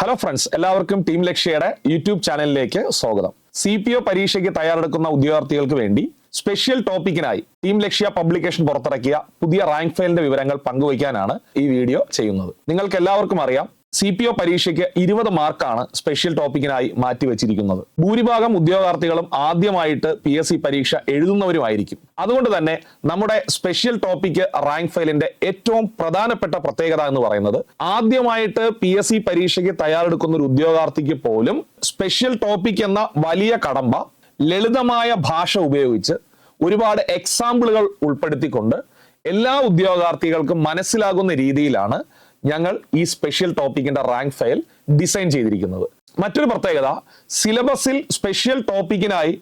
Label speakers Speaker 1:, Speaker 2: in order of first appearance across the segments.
Speaker 1: Hello friends എല്ലാവർക്കും team ലക്ഷ്യയുടെ YouTube ചാനലിലേക്ക് സ്വാഗതം. സി പി ഒ പരീക്ഷയ്ക്ക് തയ്യാറെടുക്കുന്ന ഉദ്യോഗാർത്ഥികൾക്ക് വേണ്ടി സ്പെഷ്യൽ ടോപ്പിക്കിനായി ടീം ലക്ഷ്യ പബ്ലിക്കേഷൻ പുറത്തിറക്കിയ പുതിയ റാങ്ക് ഫയലിന്റെ വിവരങ്ങൾ പങ്കുവയ്ക്കാനാണ് ഈ വീഡിയോ ചെയ്യുന്നത്. നിങ്ങൾക്ക് എല്ലാവർക്കും അറിയാം സി പി ഒ പരീക്ഷയ്ക്ക് ഇരുപത് മാർക്കാണ് സ്പെഷ്യൽ ടോപ്പിക്കിനായി മാറ്റിവെച്ചിരിക്കുന്നത് ഭൂരിഭാഗം ഉദ്യോഗാർത്ഥികളും ആദ്യമായിട്ട് പി എസ് സി പരീക്ഷ എഴുതുന്നവരുമായിരിക്കും. അതുകൊണ്ട് തന്നെ നമ്മുടെ സ്പെഷ്യൽ ടോപ്പിക്ക് റാങ്ക് ഫയലിന്റെ ഏറ്റവും പ്രധാനപ്പെട്ട പ്രത്യേകത എന്ന് പറയുന്നത് ആദ്യമായിട്ട് പി എസ് സി പരീക്ഷയ്ക്ക് തയ്യാറെടുക്കുന്ന ഒരു ഉദ്യോഗാർത്ഥിക്ക് പോലും സ്പെഷ്യൽ ടോപ്പിക് എന്ന വലിയ കടമ്പ ലളിതമായ ഭാഷ ഉപയോഗിച്ച് ഒരുപാട് എക്സാമ്പിളുകൾ ഉൾപ്പെടുത്തിക്കൊണ്ട് എല്ലാ ഉദ്യോഗാർത്ഥികൾക്കും മനസ്സിലാകുന്ന രീതിയിലാണ് ഞങ്ങൾ ഈ സ്പെഷ്യൽ ടോപ്പിക്കിന്റെ റാങ്ക് ഫയൽ ഡിസൈൻ ചെയ്തിരിക്കുന്നത്. മറ്റൊരു പ്രത്യേകത സിലബസിൽ സ്പെഷ്യൽ ടോപ്പിക്കിനായി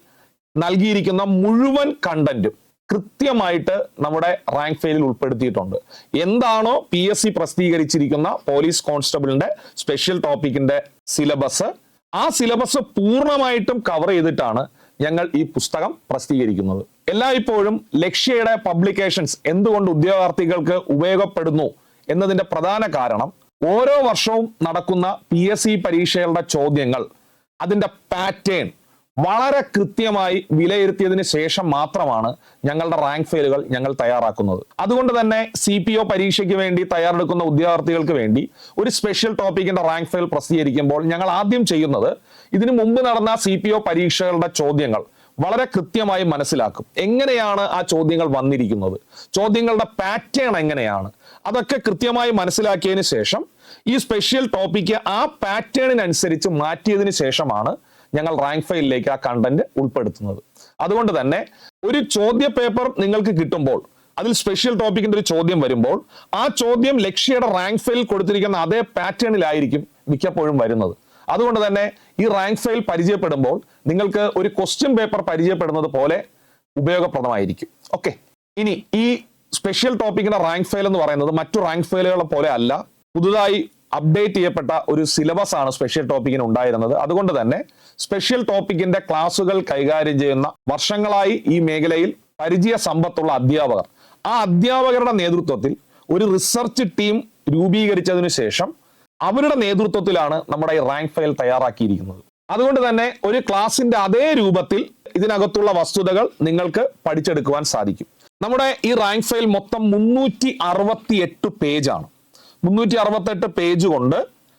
Speaker 1: നൽകിയിരിക്കുന്ന മുഴുവൻ കണ്ടന്റും കൃത്യമായിട്ട് നമ്മുടെ റാങ്ക് ഫയലിൽ ഉൾപ്പെടുത്തിയിട്ടുണ്ട്. എന്താണോ പി എസ് സി പ്രസിദ്ധീകരിച്ചിരിക്കുന്ന പോലീസ് കോൺസ്റ്റബിളിന്റെ സ്പെഷ്യൽ ടോപ്പിക്കിന്റെ സിലബസ് ആ സിലബസ് പൂർണമായിട്ടും കവർ ചെയ്തിട്ടാണ് ഞങ്ങൾ ഈ പുസ്തകം പ്രസിദ്ധീകരിക്കുന്നത്. എല്ലായ്പ്പോഴും ലക്ഷ്യയുടെ പബ്ലിക്കേഷൻസ് എന്തുകൊണ്ട് ഉദ്യോഗാർത്ഥികൾക്ക് ഉപയോഗപ്പെടുന്നു എന്നതിന്റെ പ്രധാന കാരണം ഓരോ വർഷവും നടക്കുന്ന പി എസ് സി പരീക്ഷകളുടെ ചോദ്യങ്ങൾ അതിന്റെ പാറ്റേൺ വളരെ കൃത്യമായി വിലയിരുത്തിയതിന് ശേഷം മാത്രമാണ് ഞങ്ങളുടെ റാങ്ക് ഫയലുകൾ ഞങ്ങൾ തയ്യാറാക്കുന്നത്. അതുകൊണ്ട് തന്നെ സി പി ഒ പരീക്ഷയ്ക്ക് വേണ്ടി തയ്യാറെടുക്കുന്ന ഉദ്യോഗാർത്ഥികൾക്ക് വേണ്ടി ഒരു സ്പെഷ്യൽ ടോപ്പിക്കിന്റെ റാങ്ക് ഫയൽ പ്രസിദ്ധീകരിക്കുമ്പോൾ ഞങ്ങൾ ആദ്യം ചെയ്യുന്നത് ഇതിനു മുമ്പ് നടന്ന സി പരീക്ഷകളുടെ ചോദ്യങ്ങൾ വളരെ കൃത്യമായി മനസ്സിലാക്കും. എങ്ങനെയാണ് ആ ചോദ്യങ്ങൾ വന്നിരിക്കുന്നത്? ചോദ്യങ്ങളുടെ പാറ്റേൺ എങ്ങനെയാണ്? അതൊക്കെ കൃത്യമായി മനസ്സിലാക്കിയതിന് ശേഷം ഈ സ്പെഷ്യൽ ടോപ്പിക്ക് ആ പാറ്റേണിനനുസരിച്ച് മാറ്റിയതിന് ശേഷമാണ് ഞങ്ങൾ റാങ്ക് ഫയലിലേക്ക് ആ കണ്ടന്റ് ഉൾപ്പെടുത്തുന്നത്. അതുകൊണ്ട് തന്നെ ഒരു ചോദ്യ പേപ്പർ നിങ്ങൾക്ക് കിട്ടുമ്പോൾ അതിൽ സ്പെഷ്യൽ ടോപ്പിക്കിന്റെ ഒരു ചോദ്യം വരുമ്പോൾ ആ ചോദ്യം ലക്ഷ്യയുടെ റാങ്ക് ഫയലിൽ കൊടുത്തിരിക്കുന്ന അതേ പാറ്റേണിലായിരിക്കും മിക്കപ്പോഴും വരുന്നത്. അതുകൊണ്ട് തന്നെ ഈ റാങ്ക് ഫയൽ പരിചയപ്പെടുമ്പോൾ നിങ്ങൾക്ക് ഒരു ക്വസ്റ്റ്യൻ പേപ്പർ പരിചയപ്പെടുന്നത് പോലെ ഉപയോഗപ്രദമായിരിക്കും. ഓക്കെ ഇനി ഈ സ്പെഷ്യൽ ടോപ്പിക്കിന്റെ റാങ്ക് ഫയൽ എന്ന് പറയുന്നത് മറ്റു റാങ്ക് ഫയലുകളെ പോലെ അല്ല. പുതുതായി അപ്ഡേറ്റ് ചെയ്യപ്പെട്ട ഒരു സിലബസ് ആണ് സ്പെഷ്യൽ ടോപ്പിക്കിന് ഉണ്ടായിരുന്നത്. അതുകൊണ്ട് തന്നെ സ്പെഷ്യൽ ടോപ്പിക്കിന്റെ ക്ലാസുകൾ കൈകാര്യം ചെയ്യുന്ന വർഷങ്ങളായി ഈ മേഖലയിൽ പരിചയ സമ്പത്തുള്ള അധ്യാപകർ. ആ അധ്യാപകരുടെ നേതൃത്വത്തിൽ ഒരു റിസർച്ച് ടീം രൂപീകരിച്ചതിനു ശേഷം അവരുടെ നേതൃത്വത്തിലാണ് നമ്മുടെ ഈ റാങ്ക് ഫയൽ തയ്യാറാക്കിയിരിക്കുന്നത്. അതുകൊണ്ട് തന്നെ ഒരു ക്ലാസിന്റെ അതേ രൂപത്തിൽ ഇതിനകത്തുള്ള വസ്തുതകൾ നിങ്ങൾക്ക് പഠിച്ചെടുക്കുവാൻ സാധിക്കും. നമ്മുടെ ഈ റാങ്ക് ഫയൽ മൊത്തം മുന്നൂറ്റി അറുപത്തി എട്ട് പേജാണ് മുന്നൂറ്റി അറുപത്തെട്ട് പേജ് കൊണ്ട്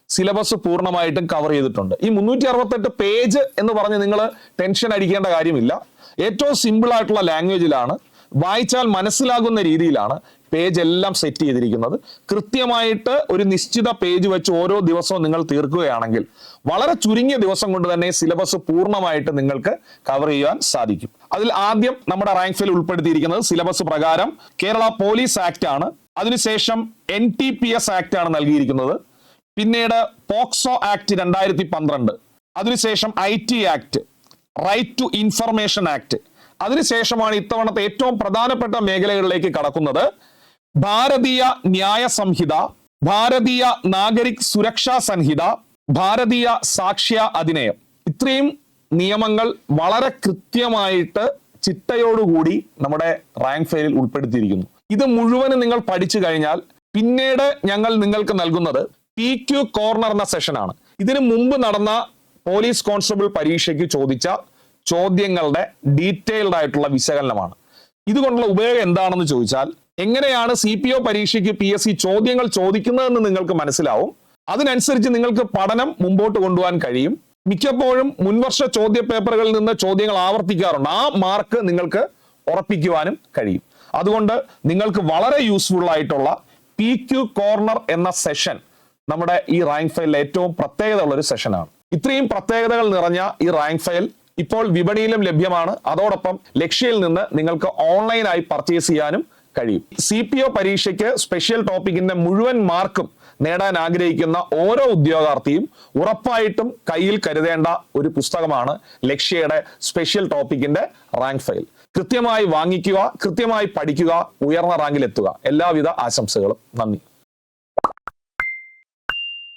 Speaker 1: സിലബസ് പൂർണമായിട്ടും കവർ ചെയ്തിട്ടുണ്ട്. ഈ മുന്നൂറ്റി അറുപത്തെട്ട് പേജ് എന്ന് പറഞ്ഞ് നിങ്ങൾ ടെൻഷൻ അടിക്കേണ്ട കാര്യമില്ല. ഏറ്റവും സിമ്പിൾ ആയിട്ടുള്ള ലാംഗ്വേജിലാണ് വായിച്ചാൽ മനസ്സിലാകുന്ന രീതിയിലാണ് പേജ് എല്ലാം സെറ്റ് ചെയ്തിരിക്കുന്നത്. കൃത്യമായിട്ട് ഒരു നിശ്ചിത പേജ് വെച്ച് ഓരോ ദിവസവും നിങ്ങൾ തീർക്കുകയാണെങ്കിൽ വളരെ ചുരുങ്ങിയ ദിവസം കൊണ്ട് തന്നെ സിലബസ് പൂർണമായിട്ട് നിങ്ങൾക്ക് കവർ ചെയ്യാൻ സാധിക്കും. അതിൽ ആദ്യം നമ്മുടെ റാങ്ക് ഫെയിൽ ഉൾപ്പെടുത്തിയിരിക്കുന്നത് സിലബസ് പ്രകാരം കേരള പോലീസ് ആക്ട് ആണ്. അതിനുശേഷം N T P S act ആണ് നൽകിയിരിക്കുന്നത്. പിന്നീട് പോക്സോ ആക്ട് രണ്ടായിരത്തി പന്ത്രണ്ട്. അതിനുശേഷം I T act right to information act അതിനുശേഷമാണ് ഇത്തവണത്തെ ഏറ്റവും പ്രധാനപ്പെട്ട മേഖലകളിലേക്ക് കടക്കുന്നത്. ഭാരതീയ ന്യായ സംഹിത ഭാരതീയ നാഗരിക് സുരക്ഷാ സംഹിത ഭാരതീയ സാക്ഷ്യ അധിനയം. ഇത്രയും നിയമങ്ങൾ വളരെ കൃത്യമായിട്ട് ചിട്ടയോടുകൂടി നമ്മുടെ റാങ്ക് ഫയലിൽ ഉൾപ്പെടുത്തിയിരിക്കുന്നു. ഇത് മുഴുവനും നിങ്ങൾ പഠിച്ചു കഴിഞ്ഞാൽ പിന്നീട് ഞങ്ങൾ നിങ്ങൾക്ക് നൽകുന്നത് പി ക്യു കോർണർ എന്ന സെഷനാണ്. ഇതിനു മുമ്പ് നടന്ന പോലീസ് കോൺസ്റ്റബിൾ പരീക്ഷയ്ക്ക് ചോദിച്ച ചോദ്യങ്ങളുടെ ഡീറ്റെയിൽഡ് ആയിട്ടുള്ള വിശകലനമാണ്. ഇതുകൊണ്ടുള്ള ഉപയോഗം എന്താണെന്ന് ചോദിച്ചാൽ എങ്ങനെയാണ് സി പി ഒ പരീക്ഷയ്ക്ക് പി എസ് സി ചോദ്യങ്ങൾ ചോദിക്കുന്നതെന്ന് നിങ്ങൾക്ക് മനസ്സിലാവും. അതിനനുസരിച്ച് നിങ്ങൾക്ക് പഠനം മുമ്പോട്ട് കൊണ്ടുപോകാൻ കഴിയും. മിക്കപ്പോഴും മുൻവർഷ ചോദ്യ പേപ്പറുകളിൽ നിന്ന് ചോദ്യങ്ങൾ ആവർത്തിക്കാറുണ്ട്. ആ മാർക്ക് നിങ്ങൾക്ക് ഉറപ്പിക്കുവാനും കഴിയും. അതുകൊണ്ട് നിങ്ങൾക്ക് വളരെ യൂസ്ഫുൾ ആയിട്ടുള്ള പി ക്യു കോർണർ എന്ന സെഷൻ നമ്മുടെ ഈ റാങ്ക് ഫയലിലെ ഏറ്റവും പ്രത്യേകത ഉള്ള ഒരു സെഷനാണ് ഇത്രയും പ്രത്യേകതകൾ നിറഞ്ഞ ഈ റാങ്ക് ഫയൽ ഇപ്പോൾ വിപണിയിലും ലഭ്യമാണ്. അതോടൊപ്പം ലക്ഷ്യയിൽ നിന്ന് നിങ്ങൾക്ക് ഓൺലൈനായി പർച്ചേസ് ചെയ്യാനും കഴിയും. സി പി ഒ പരീക്ഷയ്ക്ക് സ്പെഷ്യൽ ടോപ്പിക്കിന്റെ മുഴുവൻ മാർക്കും നേടാൻ ആഗ്രഹിക്കുന്ന ഓരോ ഉദ്യോഗാർത്ഥിയും ഉറപ്പായിട്ടും കയ്യിൽ കരുതേണ്ട ഒരു പുസ്തകമാണ് ലക്ഷ്യയുടെ സ്പെഷ്യൽ ടോപ്പിക്കിന്റെ റാങ്ക് ഫയൽ കൃത്യമായി വാങ്ങിക്കുക കൃത്യമായി പഠിക്കുക ഉയർന്ന റാങ്കിലെത്തുക എല്ലാവിധ ആശംസകളും. നന്ദി.